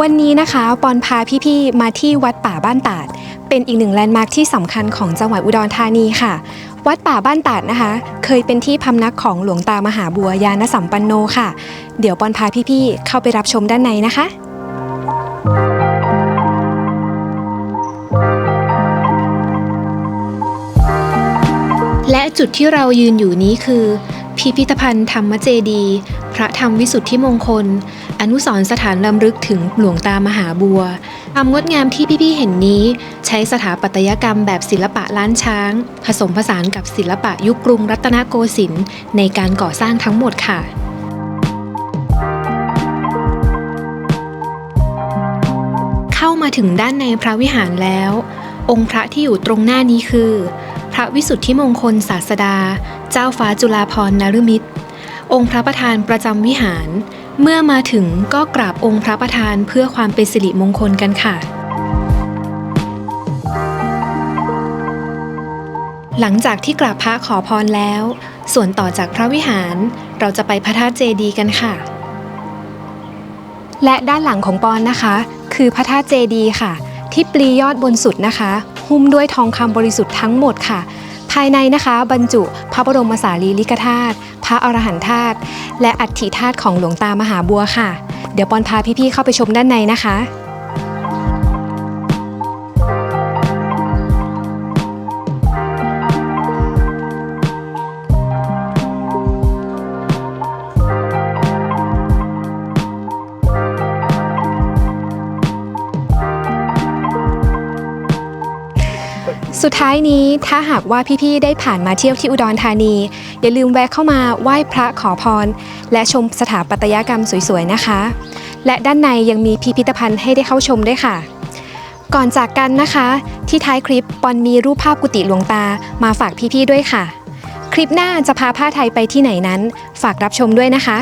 วันนี้นะคะปอนพาพี่ๆมาที่วัดป่าบ้านตาด เป็นอีกหนึ่งแลนด์มาร์คที่สำคัญของจังหวัดอุดรธานีค่ะ วัดป่าบ้านตาดนะคะ เคยเป็นที่พำนักของหลวงตามหาบัวยานสัมปันโนค่ะ เดี๋ยวปอนพาพี่ๆเข้าไปรับชมด้านในนะคะและจุดที่เรายืนอยู่นี้คือ พิพิธภัณฑ์ธรรมเจดี พระธรรมวิสุทธิมงคล อนุสรสถานลำลึกถึงหลวงตามหาบัวความงดงามที่พี่ๆเห็นนี้ ใช้สถาปัตยกรรมแบบศิลปะล้านช้าง ผสมผสานกับศิลปะยุคกรุงรัตนโกสินทร์ในการก่อสร้างทั้งหมดค่ะเข้ามาถึงด้านในพระวิหารแล้ว องค์พระที่อยู่ตรงหน้านี้คือ พระวิสุทธิมงคลศาสดา เจ้าฟ้าจุฬาภรณ์นฤมิตร องค์พระประธานประจำวิหาร เมื่อมาถึงก็กราบองค์พระประธานเพื่อความเป็นสิริมงคลกันค่ะ หลังจากที่กราบพระขอพรแล้ว ส่วนต่อจากพระวิหารเราจะไปพระธาตุเจดีกันค่ะ และด้านหลังของปอนนะคะ คือพระธาตุเจดีค่ะ ที่ปลียอดบนสุดนะคะ หุ้มด้วยทองคำบริสุทธิ์ทั้งหมดค่ะ ภายในนะคะบรรจุพระบรมสารีริกธาตุพระอรหันตธาตุและอัฐิธาตุของหลวงตามหาบัวค่ะ เดี๋ยวปอนพาพี่ๆเข้าไปชมด้านในนะคะ สุดท้ายนี้ถ้าหากว่าพี่ๆได้ผ่านมาเที่ยวที่อุดรธานี อย่าลืมแวะเข้ามาไหว้พระขอพร และชมสถาปัตยกรรมสวยๆนะคะ และด้านในยังมีพิพิธภัณฑ์ให้ได้เข้าชมด้วยค่ะ ก่อนจากกันนะคะ ที่ท้ายคลิปปอนมีรูปภาพกุฏิหลวงตามาฝากพี่ๆด้วยค่ะ คลิปหน้าจะพาผ้าไทยไปที่ไหนนั้น ฝากรับชมด้วยนะคะ